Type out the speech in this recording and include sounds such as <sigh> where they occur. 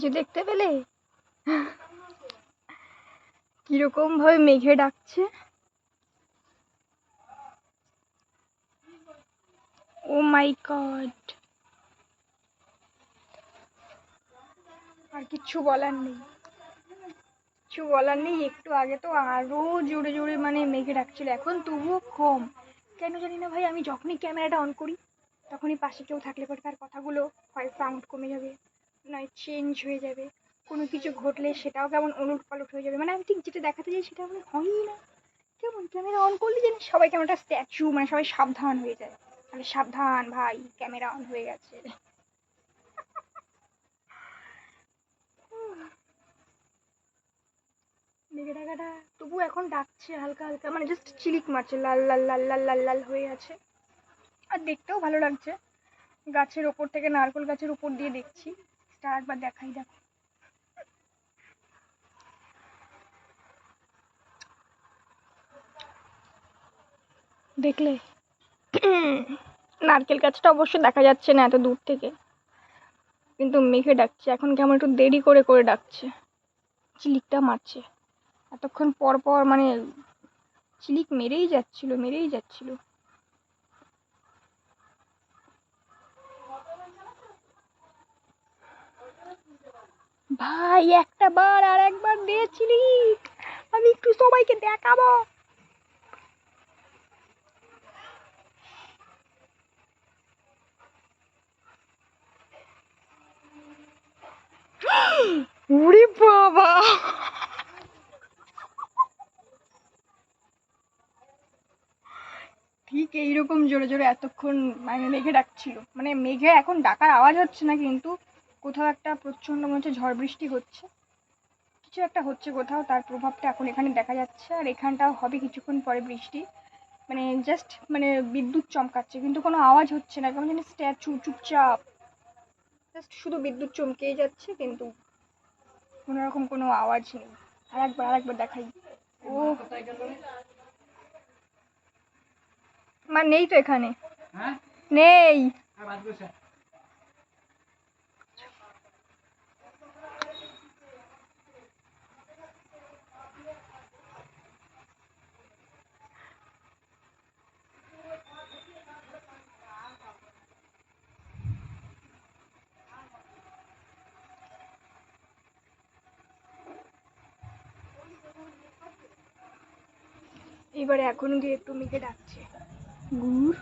কিছু দেখতে পেলে? কীরকম ভাবে মেঘে ডাকছে? ও মাই গড। আর কিচ্ছু বলার নেই। কিছু বলার নেই, একটু আগে তো আরও জোরে জোরে মানে মেঘে ডাকছিল, এখন তবুও কম। কেন জানি না ভাই, আমি যখনই ক্যামেরাটা অন করি, তখনই পাশে কেউ থাকলে পরে তার কথাগুলো হয় সাউন্ড কমে যাবে। নয় চেঞ্জ হয়ে যাবে। কোনো কিছু ঘটলে সেটাও কেমন ওলট পালট হয়ে যাবে। মানে আমি ঠিক যেটা দেখাতে চাই সেটা মানে হয়ই না। কেমন? ক্যামেরা অন করলে জানি সবাই কেমন একটা স্ট্যাচু মানে সবাই সাবধান হয়ে যায়। মানে সাবধান ভাই ক্যামেরা অন হয়ে গেছে। <laughs> মেঘে ডাকাটা তবু এখন ডাকছে হালকা হালকা মানে জাস্ট চিলিক মারছে, লাল লাল লাল লাল লাল লাল হয়ে আছে। আর দেখতেও ভালো লাগছে। গাছের ওপর থেকে নারকেল গাছের উপর দিয়ে দেখছি। সেটা একবার দেখাই, দেখো। দেখলে? নারকেল গাছটা অবশ্য দেখা যাচ্ছে না এত দূর থেকে। কিন্তু মেঘে ডাকছে। এখন কেমন একটু দেরি করে করে ডাকছে। চিলিকটা মারছে। এতক্ষণ পর পর মানে চিলিক মেরেই যাচ্ছিল মেরেই যাচ্ছিল। ভাই একটা বার আর একবার দে চিলিক আমি একটু সবাইকে দেখাবো। উরে বাবা। ঠিক এইরকম জোরে জোরে এতক্ষণ মানে মেঘে ডাকছিল। মানে মেঘে এখন ডাকার আওয়াজ হচ্ছে না কিন্তু। কোথাও একটা প্রচণ্ড মনে হচ্ছে ঝড় বৃষ্টি হচ্ছে। কিছু একটা হচ্ছে কোথাও তার প্রভাবটা এখন এখানে দেখা যাচ্ছে। আর এখানটাও হবে কিছুক্ষণ পরে বৃষ্টি। মানে জাস্ট মানে বিদ্যুৎ চমকাচ্ছে কিন্তু কোনো আওয়াজ হচ্ছে না। কেমন জানি স্ট্যাচু চুপচাপ। জাস্ট শুধু বিদ্যুৎ চমকেই যাচ্ছে কিন্তু কোনো রকম কোনো আওয়াজ নেই। আর একবার আর একবার দেখাই। ও। মা নেই তো এখানে। হ্যাঁ? নেই। এবারে এখন গিয়ে একটু মেঘে ডাকছে। গুড়?